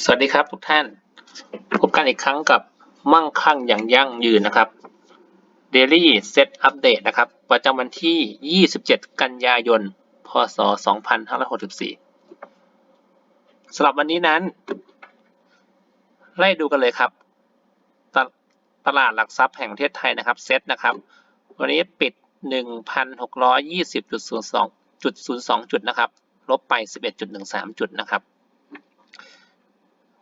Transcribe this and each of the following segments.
สวัสดีครับทุกท่าน พบกันอีกครั้งกับมั่งคั่งอย่างยั่งยืนนะครับ Daily Set Update นะครับ ประจำวันที่ 27 กันยายน พศ 2564สำหรับวันนี้นั้น ไล่ดูกันเลยครับ ตตลาดหลักทรัพย์แห่งประเทศไทยนะครับเซ็ตนะครับ วันนี้ปิด 1,620.02.02 จุดนะครับ ลบไป 11.13 จุดนะครับ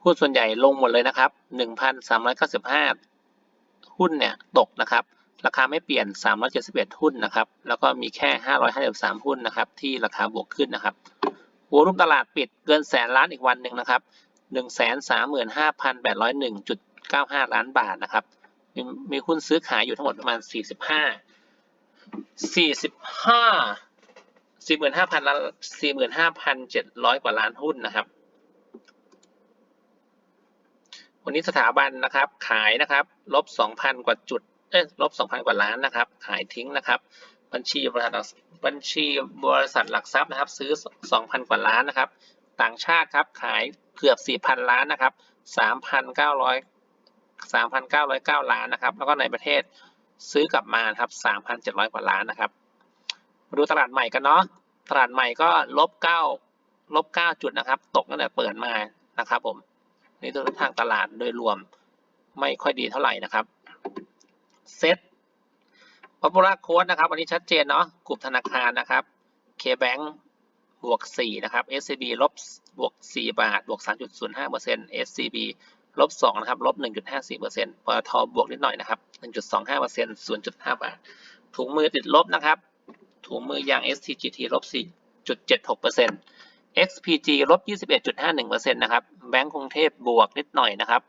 หุ้นส่วนใหญ่ลงหมดเลยนะครับ 1,395 หุ้นเนี่ยตกนะครับ ราคาไม่เปลี่ยน 371 หุ้นนะครับ แล้วก็มีแค่ 553 หุ้นนะครับ ที่ราคาบวกขึ้นนะครับวอลุ่มตลาดปิดเกินแสนล้านอีกวันหนึ่งนะครับ 135,801.95 ล้านบาทนะครับ มีมีหุ้นซื้อขายอยู่ทั้งหมดประมาณ 45 45 45,000ล้าน45,700 กว่าล้านหุ้นนะครับ วันนี้สถาบันนะครับขายนะครับลบ2,000 กว่าจุดเอ้ยลบ2,000 กว่าล้านนะครับ ขายทิ้งนะครับ บัญชีบริษัทบัญชีบริษัทหลักทรัพย์นะครับ ซื้อ 2,000 กว่าล้านนะครับ ต่างชาติครับขายเกือบ 4,000 ล้านนะครับ 3,900 3,909 ล้านนะครับ แล้วก็ในประเทศซื้อกลับมาครับ3,700 กว่าล้านนะครับ มาดูตลาดใหม่กันเนาะ ตลาดใหม่ก็ลบ9ลบ9จุดนะครับ ตกตั้งแต่เปิดมานะครับผม ในี่ตัวทางตลาดโดยรวมไม่ค่อยดีเท่าไหร่นะครับเซ็ต Popular Code นะครับวันนี้ชัดเจนเนาะกลุ่มธนาคารนะครับ KBank บวก4นะครับ SCB ลบบวก4บาทบวก 3.05% SCB ลบ2นะครับลบ 1.54%ปตทบวกนิดหน่อยนะครับ 1.25% 0.5 บาท ถุงมือติดลบนะครับ ถุงมือยาง STGT ลบ 4.76% XPG ลบ 21.51%นะครับ แบงก์กรุงเทพบวกนิดหน่อยนะครับ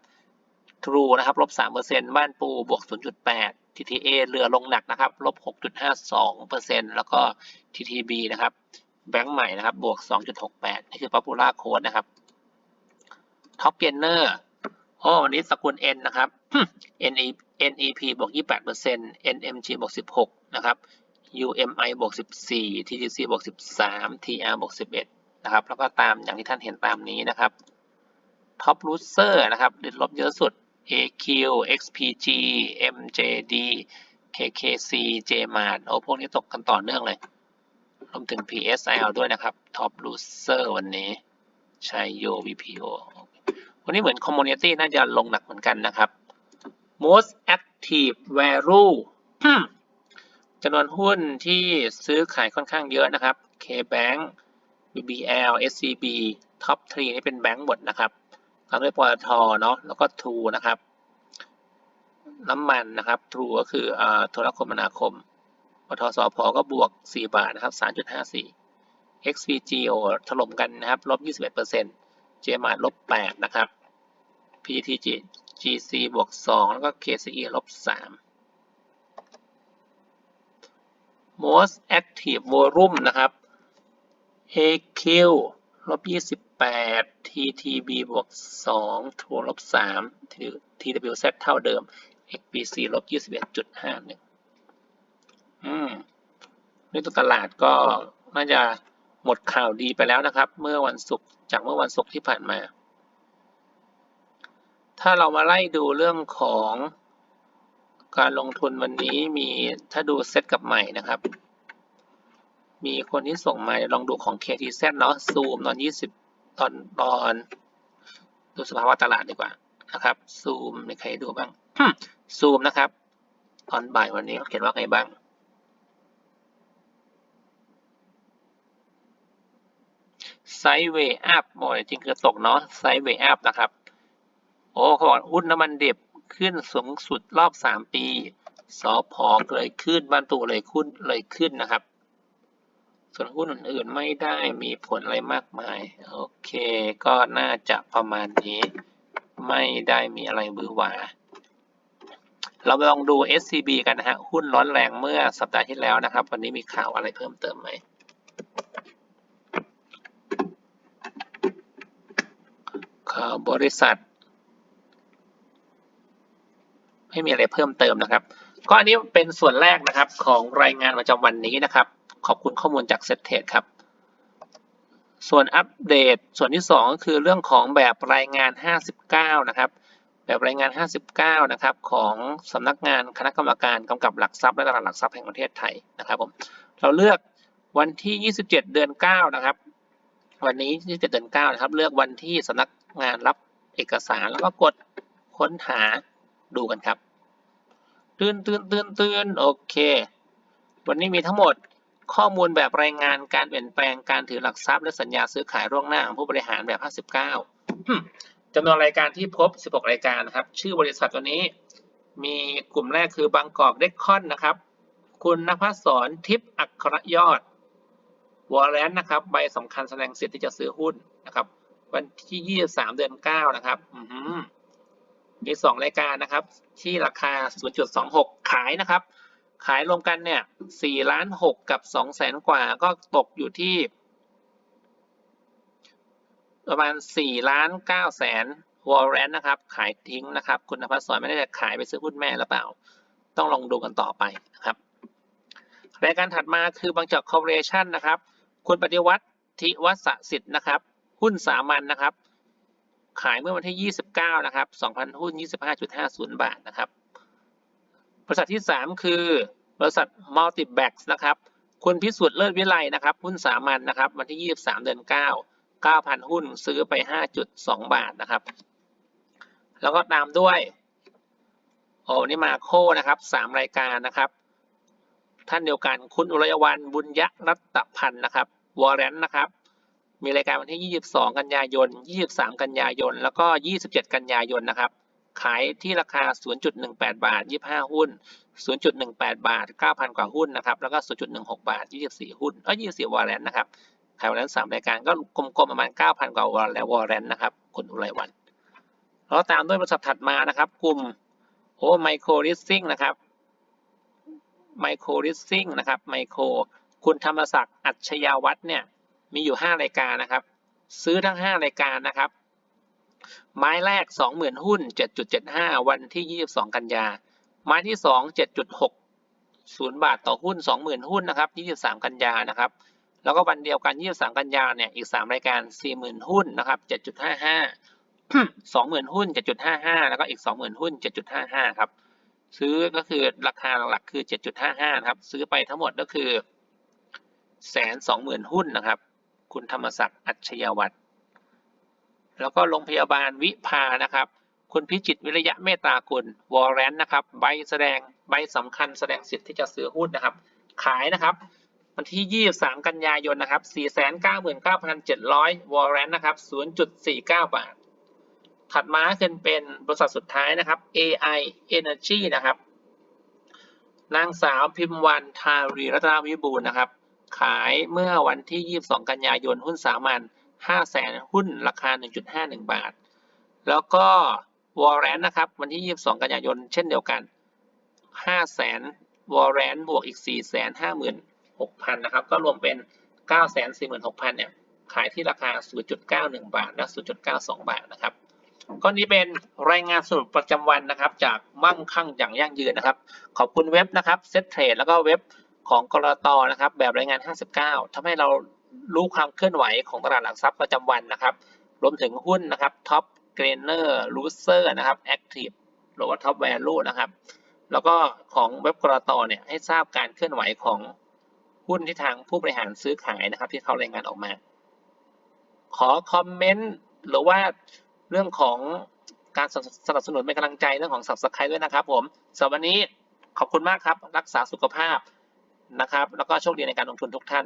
True นะครับ ลบ 3%บ้านปูบวก 0.8 TTA เรือลงหนักนะครับ ลบ 6.52%แล้วก็ TTB นะครับ แบงก์ใหม่นะครับ บวก 2.68 นี่คือ Popular Code นะครับ Top Gainer อ๋อวันนี้สกุล N นะครับ nep บวก 28% NMG บวก 16 นะครับ UMI บวก 14 TTC บวก 13 TR บวก 11 นะครับ แล้วก็ตามอย่างที่ท่านเห็นตามนี้นะครับ Top Loser นะครับติดลบเยอะสุด AQ XPG MJD KKC JMart โอ้พวกนี้ตกกันต่อเนื่องเลย รวมถึง PSL ด้วยนะครับ Top Loser วันนี้ชัยโย VPO วันนี้เหมือน Community น่าจะลงหนักเหมือนกันนะครับ Most Active Value จำนวนหุ้นที่ซื้อขายค่อนข้างเยอะนะครับ KBank BBL SCB Top 3นี่เป็นแบงก์หมดนะครับตามด้วยปตทเนาะแล้วก็ True นะครับ น้ำมันนะครับ True ก็คืออ่าโทรคมนาคมปตทสพก็บวก 4 บาทนะครับ 3.54 XPG โอถล่มกันนะครับลบ 21% JMart ลบ 8 นะครับ PTG GC บวก 2 แล้วก็ KCE ลบ 3 most active volume นะครับ AQ ลบ28 TTB บวก2 True ลบ3 TWZ เท่าเดิม XBC ลบ21.51อืมนี่ตัวตลาดก็น่าจะหมดข่าวดีไปแล้วนะครับ เมื่อวันศุกร์จากเมื่อวันศุกร์ที่ผ่านมา ถ้าเรามาไล่ดูเรื่องของการลงทุนวันนี้มีถ้าดูเซตกับใหม่นะครับ มีคนที่ส่งมาลองดูของ KTZ เนาะซูมตอน 20 ตอนตอนดูสภาวะตลาดดีกว่านะครับซูมมีใครดูบ้างซูมนะครับ ตอนบ่ายวันนี้เขาเขียนว่าไงบ้าง ไซด์เวย์อัพบ่อยจริงคือตกเนาะไซด์เวย์อัพนะครับ โอ้เขาบอกหุ้นน้ำมันดิบขึ้นสูงสุดรอบ 3 ปีสอพอเลยขึ้นบ้านตูเลยขึ้นเลยขึ้นนะครับ ส่วนหุ้นอื่นๆไม่ได้มีผลอะไรมากมาย โอเค ก็น่าจะประมาณนี้ ไม่ได้มีอะไรบือหวา เราลองดู SCB กันนะฮะ หุ้นร้อนแรงเมื่อสัปดาห์ที่แล้วนะครับ วันนี้มีข่าวอะไรเพิ่มเติมไหมข่าวบริษัท ไม่มีอะไรเพิ่มเติมนะครับ ก็อันนี้เป็นส่วนแรกนะครับของรายงานประจำวันนี้นะครับ ขอบคุณข้อมูลจากเซตเทรดครับ ส่วนอัปเดตส่วนที่ 2 ก็คือเรื่องของแบบรายงาน 59 นะครับ แบบรายงาน 59 นะครับของสำนักงานคณะกรรมการกำกับหลักทรัพย์และตลาดหลักทรัพย์แห่งประเทศไทยนะครับผมเราเลือกวันที่ 27 เดือน 9 นะครับ วันนี้ 27 เดือน 9 นะครับ เลือกวันที่สำนักงานรับเอกสารแล้วก็กดค้นหาดูกันครับ ตื่นตื่นตื่นตื่นโอเค วันนี้มีทั้งหมด ข้อมูลแบบรายงานการเปลี่ยนแปลงการถือหลักทรัพย์และสัญญาซื้อขายล่วงหน้าของผู้บริหารแบบ 59จำนวนรายการที่พบ 16 รายการนะครับ ชื่อบริษัทตัวนี้ มีกลุ่มแรกคือบางกอกเดคคอนนะครับ คุณนภัสสรทิพย์อัครยอดวอลเลนนะครับ ใบสำคัญแสดงสิทธิ์ที่จะซื้อหุ้นนะครับ วันที่ 23 เดือน 9 นะครับอืมีสองรายการนะครับ ที่ราคา 0.26 ขายนะครับ ขายรวมกันเนี่ย4ล้าน6กับ2แสนกว่าก็ตกอยู่ที่ ประมาณ4ล้าน9แสนวอลเลนนะครับ ขายทิ้งนะครับ คุณนภัสสรไม่ได้จะขายไปซื้อหุ้นแม่หรือเปล่า ต้องลองดูกันต่อไปนะครับรายการถัดมาคือบางจากคอร์ปอเรชันนะครับ คุณปฏิวัติทิวัฒสิทธิ์นะครับ หุ้นสามัญนนะครับ ขายเมื่อวันที่ 29 นะครับ 2,000 หุ้น 25.50 บาทนะครับ บริษัทที่ 3 คือบริษัท Multibax นะครับ คุณพิสุทธิ์เลิศวิไลนะครับ หุ้นสามัญนนะครับ วันที่ 23 เดือน 9 9,000 หุ้นซื้อไป 5.2 บาทนะครับ แล้วก็ตามด้วย โอ้นี่มาโคนะครับ 3 รายการนะครับ ท่านเดียวกันคุณอุไรวันบุญยรัตพันธ์นะครับวอร์เรนนะครับ มีรายการวันที่ 22 กันยายน 23 กันยายน แล้วก็ 27 กันยายนนะครับ ขายที่ราคา 0.18 บาท 25 หุ้น 0.18 บาท 9,000 กว่าหุ้นนะครับ แล้วก็ 0.16 บาท 24 หุ้นเอ้ย24 วอร์เรนนะครับ ขายวันนั้น3รายการก็กลมๆประมาณ 9,000 กว่าวอร์แล้ววอร์เรนนะครับคุณอุไรวัน แล้วตามด้วยบริษัทถัดมานะครับ กลุ่มโอ้ไมโครลิสซิ่งนะครับ ไมโครลิสซิ่งนะครับ ไมโคร คุณธรรมศักดิ์ อัจฉยาวัฒน์เนี่ย มีอยู่ 5 รายการนะครับ ซื้อทั้ง 5 รายการนะครับ ไม้แรก 20,000 หุ้น 7.75 วันที่ 22 กันยา ไม้ที่ 2 7.60 บาทต่อหุ้น 20,000 หุ้นนะครับ 23 กันยานะครับ แล้วก็วันเดียวกัน 23 กันยาเนี่ย อีก 3 รายการ 40,000 หุ้นนะครับ 7.55 20,000 หุ้น 7.55 แล้วก็อีก 20,000 หุ้น 7.55 ครับ ซื้อก็คือราคาหลักๆคือ 7.55 นะครับ ซื้อไปทั้งหมดก็คือแสนสองหมื่นหุ้นนะครับ คุณธรรมศักดิ์อัจฉยวัตร แล้วก็โรงพยาบาลวิภานะครับ คุณพิจิตวิริยะเมตตากุลวอร์เรนนะครับ ใบแสดงใบสำคัญแสดงสิทธิ์ที่จะซื้อหุ้นนะครับ ขายนะครับ วันที่ 23 กันยายนนะครับ 499,700 วอร์เรนนะครับ 0.49 บาท ถัดมาขึ้นเป็นบริษัทสุดท้ายนะครับ AI Energy นะครับ นางสาวพิมพ์วันทารีรัตนวิบูลนะครับ ขายเมื่อวันที่ 22 กันยายนหุ้นสามัญ 5แสนหุ้นราคา 1.51 บาท แล้วก็วอร์เรนนะครับ วันที่ 22 กันยายน เช่นเดียวกัน 5 แสนวอร์เรนบวกอีก 4 แสน56,000 นะครับ ก็รวมเป็น 9 4 6 0 0 0 เนี่ย ขายที่ราคา 0.91 บาท และ 0.92 บาทนะครับก็นี้เป็นรายงานสรุปประจำวันนะครับ จากมั่งคั่งอย่างยั่งยืนนะครับ ขอบคุณเว็บนะครับเซ็ตเทรดแล้วก็เว็บของกรตนะครับ แบบรายงาน 59ทำให้เรา รู้ความเคลื่อนไหวของตลาดหลักทรัพย์ประจำวันนะครับ รวมถึงหุ้นนะครับท็อปเกรนเนอร์ลูเซอร์นะครับแอคทีฟหรือว่าท็อปแวลูนะครับ แล้วก็ของเว็บกรตเนี่ยให้ทราบการเคลื่อนไหวของหุ้นที่ทางผู้บริหารซื้อขายนะครับ ที่เขารายงานออกมา ขอคอมเมนต์หรือว่าเรื่องของการสนับสนุนเป็นกำลังใจเรื่องของ subscribe ด้วยนะครับ ผมสำหรับวันนี้ขอบคุณมากครับ รักษาสุขภาพนะครับ แล้วก็โชคดีในการลงทุนทุกท่าน